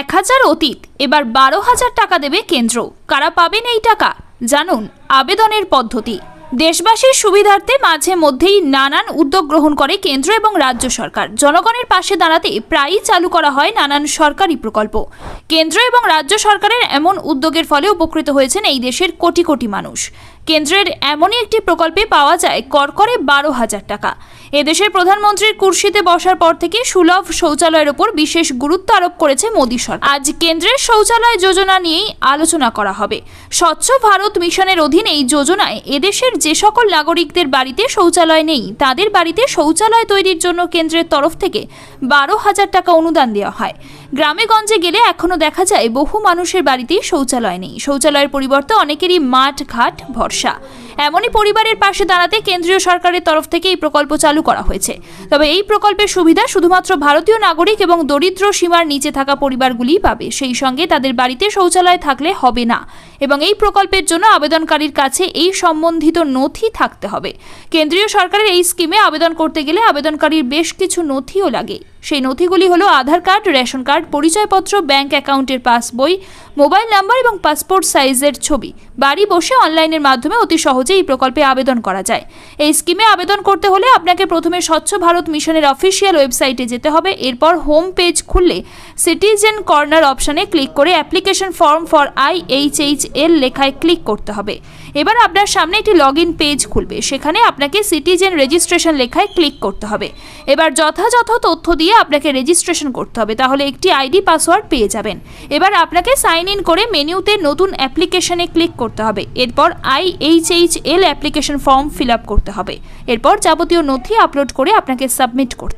এক হাজার অতীত, এবার বারো হাজার টাকা দেবে কেন্দ্র। কারা পাবেন এই টাকা? জানুন, আবেদনের পদ্ধতি। দেশবাসীর সুবিধার্থে মাঝে মধ্যেই নানান উদ্যোগ গ্রহণ করে কেন্দ্র এবং রাজ্য সরকার। জনগণের পাশে দাঁড়াতে প্রায়ই চালু করা হয় নানান সরকারি প্রকল্প। কেন্দ্র এবং রাজ্য সরকারের এমন উদ্যোগের ফলে উপকৃত হয়েছেন এই দেশের কোটি কোটি মানুষ। কেন্দ্রের এমনই একটি প্রকল্পে পাওয়া যায় করকরে বারো হাজার টাকা। এদেশের প্রধানমন্ত্রীর কুর্সিতে বসার পর থেকে সুলভ শৌচালয়ের ওপর বিশেষ গুরুত্ব আরোপ করেছে মোদী সরকার। আজ কেন্দ্রের শৌচালয় যোজনা নিয়েই আলোচনা করা হবে। স্বচ্ছ ভারত মিশনের অধীনে এই যোজনায় এদেশের যে সকল নাগরিকদের বাড়িতে শৌচালয় নেই, তাদের বাড়িতে শৌচালয় তৈরির জন্য কেন্দ্রের তরফ থেকে বারো হাজার টাকা অনুদান দেওয়া হয়। গ্রামে গঞ্জে গেলে এখনও দেখা যায় বহু মানুষের বাড়িতেই শৌচালয় নেই। শৌচালয়ের পরিবর্তে অনেকেরই মাঠ, ঘাট, ভরসা। এমনই পরিবারের পাশে দাঁড়াতে কেন্দ্রীয় সরকারের তরফ থেকে এই প্রকল্প চালু করা হয়েছে। তবে এই প্রকল্পের সুবিধা শুধুমাত্র ভারতীয় নাগরিক এবং দরিদ্র সীমার নিচে থাকা পরিবারগুলিই পাবে। সেই সঙ্গে তাদের বাড়িতে শৌচালয় থাকলে হবে না। এবং এই প্রকল্পের জন্য আবেদনকারীর কাছে এই সম্বন্ধিত নথি থাকতে হবে। কেন্দ্রীয় সরকারের এই স্কিমে আবেদন করতে গেলে আবেদনকারীর বেশ কিছু নথিও লাগে। সেই নথিগুলি হলো আধার কার্ড, রেশন কার্ড, পরিচয়পত্র, ব্যাংক অ্যাকাউন্টের পাসবই, মোবাইল নাম্বার এবং পাসপোর্ট সাইজের ছবি। বাড়ি বসে অনলাইনের মাধ্যমে অতি সহজে এই প্রকল্পে আবেদন করা যায়। এই স্কিমে আবেদন করতে হলে আপনাকে প্রথমে স্বচ্ছ ভারত মিশনের অফিসিয়াল ওয়েবসাইটে যেতে হবে। এরপর হোম পেজ খুললে সিটিজেন কর্নার অপশানে ক্লিক করে application form for I H H L লেখায় ক্লিক করতে হবে। এবার আপনার সামনে একটি লগ পেজ খুলবে। সেখানে আপনাকে সিটিজেন রেজিস্ট্রেশন লেখায় ক্লিক করতে হবে। এবার যথাযথ তথ্য দিয়ে আপনাকে রেজিস্ট্রেশন করতে হবে। তাহলে একটি আইডি পাসওয়ার্ড পেয়ে যাবেন। এবার আপনাকে সাইন ইন করে মেনুতে নতুন অ্যাপ্লিকেশনে ক্লিক করতে হবে। এরপর I H H L application form fill করতে হবে। এরপর যাবতীয় নথি আপলোড করে আপনাকে সাবমিট করতে